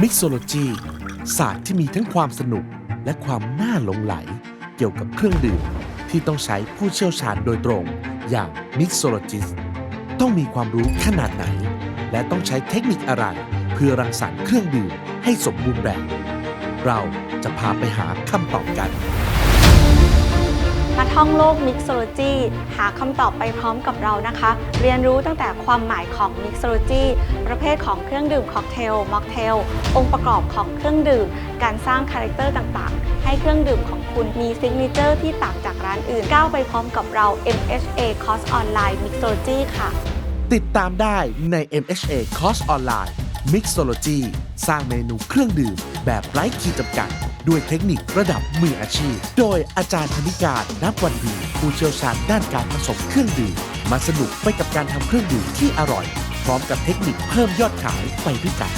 มิกโซโลจีศาสตร์ที่มีทั้งความสนุกและความน่าหลงไหล เกี่ยวกับเครื่องดื่มที่ต้องใช้ผู้เชี่ยวชาญโดยตรง อย่างมิกโซโลจิสต้องมีความรู้ขนาดไหน และต้องใช้เทคนิคอะไร เพื่อรังสรรค์เครื่องดื่มให้สมบูรณ์แบบ เราจะพาไปหาคำตอบกัน ท่องโลกมิกซ์โ o จีหาคำตอบไปพร้อมกับเรานะคะ เรียนรู้ตั้งแต่ความหมายของมิกซ์โ o จีประเภทของเครื่องดื่มค็อกเทลม็อกเทล องค์ประกอบของเครื่องดื่ม การสร้างคาแรคเตอร์ต่างๆ ให้เครื่องดื่มของคุณมีซิกเนเจอร์ที่ต่างจากร้านอื่น ก้าวไปพร้อมกับเรา MHA Course Online Mixology ค่ะ ติดตามได้ใน MHA Course Online Mixology สร้างเมนูเครื่องดื่มแบบไร้ขีดจำกัด ด้วยเทคนิคระดับมืออาชีพ โดยอาจารย์ธนิการนับวันดีผู้เชี่ยวชาญด้านการผสมเครื่องดื่ม มาสนุกไปกับการทำเครื่องดื่มที่อร่อย พร้อมกับเทคนิคเพิ่มยอดขายไปด้วยกัน